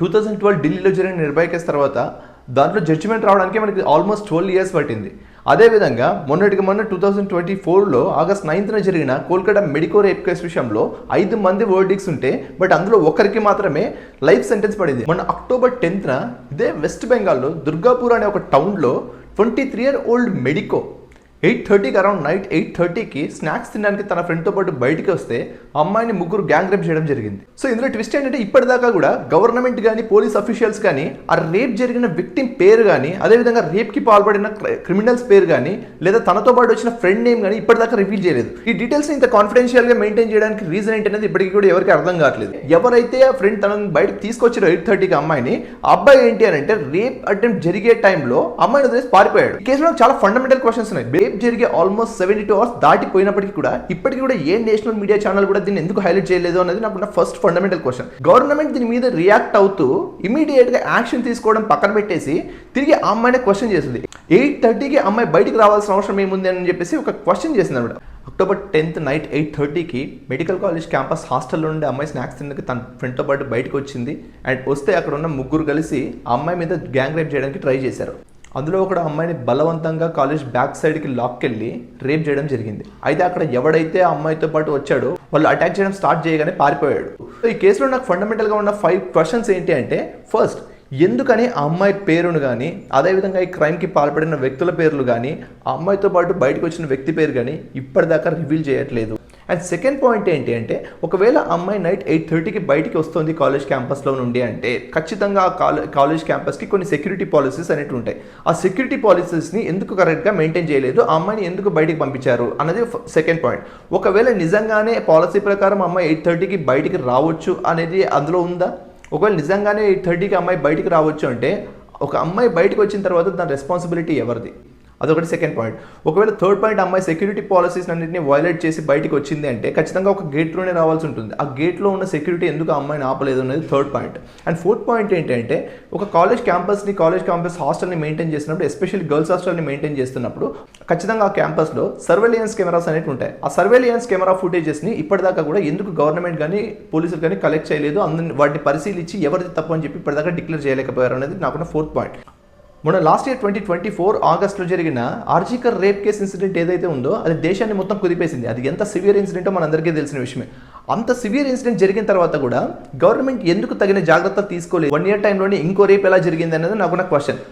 Two thousand twelve ఢిల్లీలో జరిగిన Nirbhaya case తర్వాత దాంట్లో జడ్జిమెంట్ రావడానికి మనకి ఆల్మోస్ట్ ట్వెల్వ్ ఇయర్స్ పట్టింది. అదేవిధంగా మొన్నటికి మొన్న టూ థౌజండ్ ట్వంటీ ఫోర్లో ఆగస్ట్ నైన్త్న జరిగిన కోల్కతా మెడికో రేప్ కేసు విషయంలో ఐదు మంది వర్డిక్స్ ఉంటే బట్ అందులో ఒకరికి మాత్రమే లైఫ్ సెంటెన్స్ పడింది. మొన్న అక్టోబర్ టెన్త్న ఇదే వెస్ట్ బెంగాల్లో దుర్గాపూర్ అనే ఒక టౌన్లో twenty three year old medico eight థర్టీకి అరౌండ్ నైట్ ఎయిట్ థర్టీకి స్నాక్స్ తినడానికి తన ఫ్రెండ్తో పాటు బయటికి వస్తే అమ్మాయిని ముగ్గురు గ్యాంగ్ రేప్ చేయడం జరిగింది. సో ఇందులో ట్విస్ట్ ఏంటంటే ఇప్పటిదాకా కూడా గవర్నమెంట్ కానీ పోలీస్ అఫీషియల్స్ కానీ ఆ రేప్ జరిగిన విక్టిమ్ పేరు కానీ అదేవిధంగా రేప్కి పాల్పడిన క్రిమినల్స్ పేరు కానీ లేదా తనతో పాటు వచ్చిన ఫ్రెండ్ నేమ్ కానీ ఇప్పటిదాకా రివీల్ చేయలేదు. ఈ డీటెయిల్స్ ఇంత కాన్ఫిడెన్షియల్గా మెయింటైన్ చేయడానికి రీజన్ ఏంటనేది ఇప్పటికీ కూడా ఎవరికి అర్థం కావట్లేదు. ఎవరైతే ఆ ఫ్రెండ్ తనని బయటకు తీసుకొచ్చారో ఎయిట్ థర్టీకి అమ్మాయిని అబ్బాయి ఏంటి అని అంటే రేప్ అటెంప్ట్ జరిగే టైంలో అమ్మాయిని వదిలేసి పారిపోయాడు. ఈ కేసులో చాలా ఫండమెంటల్ క్వశ్చన్స్ ఉన్నాయి. రేప్ జరిగే ఆల్మోస్ట్ సెవెంటీ టూ అవర్స్ దాటిపోయినప్పటికీ కూడా ఇప్పటికీ కూడా ఏ నేషనల్ మీడియా ఛానల్ కూడా దీన్ని ఎందుకు హైలైట్ చేయలేదు అనేది నాకు ఫస్ట్ ఫండమెంటల్ క్వశ్చన్ గవర్నమెంట్ దీని మీద రియాక్ట్ అవుతూ ఇమీడియట్గా యాక్షన్ తీసుకోవడం పక్కన పెట్టేసి తిరిగి ఆ అమ్మాయిని క్వశ్చన్ చేసింది ఎయిట్ థర్టీకి అమ్మాయి బయటికి రావాల్సిన అవసరం ఏముంది అని చెప్పేసి ఒక క్వశ్చన్ చేసింది అనమాట. అక్టోబర్ టెన్త్ నైట్ ఎయిట్ థర్టీకి మెడికల్ కాలేజ్ క్యాంపస్ హాస్టల్లో ఉండే అమ్మాయి స్నాక్స్ తినడానికి తన ఫ్రెండ్తో పాటు బయటకు వచ్చింది. అండ్ వస్తే అక్కడ ఉన్న ముగ్గురు కలిసి ఆ అమ్మాయి మీద గ్యాంగ్ రేప్ చేయడానికి ట్రై చేశారు. అందులో ఒకడు అమ్మాయిని బలవంతంగా కాలేజ్ బ్యాక్ సైడ్కి లాక్కెళ్ళి రేప్ చేయడం జరిగింది. అయితే అక్కడ ఎవడైతే ఆ అమ్మాయితో పాటు వచ్చాడో వాళ్ళు అటాక్ చేయడం స్టార్ట్ చేయగానే పారిపోయాడు. ఈ కేసులో నాకు ఫండమెంటల్గా ఉన్న ఫైవ్ క్వశ్చన్స్ ఏంటి అంటే ఫస్ట్ ఎందుకని ఆ అమ్మాయి పేరును కానీ అదేవిధంగా ఈ క్రైమ్కి పాల్పడిన వ్యక్తుల పేర్లు కానీ ఆ అమ్మాయితో పాటు బయటకు వచ్చిన వ్యక్తి పేరు కానీ ఇప్పటిదాకా రివీల్ చేయట్లేదు? అండ్ సెకండ్ పాయింట్ ఏంటి అంటే ఒకవేళ అమ్మాయి నైట్ ఎయిట్ థర్టీకి బయటికి వస్తుంది కాలేజ్ క్యాంపస్లో నుండి అంటే ఖచ్చితంగా ఆ కాలేజ్ కాలేజ్ క్యాంపస్కి కొన్ని సెక్యూరిటీ పాలసీస్ అనేవి ఉంటాయి. ఆ సెక్యూరిటీ పాలసీస్ని ఎందుకు కరెక్ట్గా మెయింటైన్ చేయలేదు? ఆ అమ్మాయిని ఎందుకు బయటికి పంపించారు? అన్నది సెకండ్ పాయింట్. ఒకవేళ నిజంగానే పాలసీ ప్రకారం అమ్మాయి ఎయిట్ థర్టీకి బయటికి రావచ్చు అనేది అందులో ఉందా? ఒకవేళ నిజంగానే ఎయిట్ థర్టీకి అమ్మాయి బయటికి రావచ్చు అంటే ఒక అమ్మాయి బయటకు వచ్చిన తర్వాత దాని రెస్పాన్సిబిలిటీ ఎవరిది? అదొకటి సెకండ్ పాయింట్ ఒకవేళ థర్డ్ పాయింట్ అమ్మాయి సెక్యూరిటీ పాలసీస్ అన్నింటినీ వైలేట్ చేసి బయటికి వచ్చింది అంటే ఖచ్చితంగా ఒక గేట్లోనే రావాల్సి ఉంటుంది. ఆ గేట్లో ఉన్న సెక్యూరిటీ ఎందుకు ఆ అమ్మాయిని ఆపలేదు అనేది third point and fourth point ఏంటంటే ఒక కాలేజ్ క్యాంపస్ని కాలేజ్ క్యాంపస్ హాస్టల్ని మెయింటైన్ చేసినప్పుడు ఎస్పెషల్లీ గర్ల్స్ హాస్టల్ని మెయింటైన్ చేస్తున్నప్పుడు ఖచ్చితంగా ఆ క్యాంపస్లో సర్వేలియన్స్ కెమెరాస్ అనేవి ఉంటాయి. ఆ సర్వేలియన్స్ కెమెరా ఫుటేజెస్ని ఇప్పటిదాకా కూడా ఎందుకు గవర్నమెంట్ కానీ పోలీసులు కానీ కలెక్ట్ చేయలేదు? అందరిని వాటిని పరిశీలించి ఎవరిది తప్పు అని చెప్పి ఇప్పటిదాకా డిక్లేర్ చేయలేకపోయారు అనేది నాకున్న ఫోర్త్ పాయింట్ మొన్న last year twenty twenty four ఆగస్ట్లో జరిగిన ఆర్జికర్ రేప్ కేస్ ఇన్సిడెంట్ ఏదైతే ఉందో అది దేశాన్ని మొత్తం కుదిపేసింది. అది ఎంత సివియర్ ఇన్సిడెంటో మనందరికీ తెలిసిన విషయమే. అంత సివియర్ ఇన్సిడెంట్ జరిగిన తర్వాత కూడా గవర్నమెంట్ ఎందుకు తగిన జాగ్రత్తలు తీసుకోలేదు? వన్ ఇయర్ టైంలోనే ఇంకో రేప్ ఎలా జరిగింది అనేది నాకున్న క్వశ్చన్.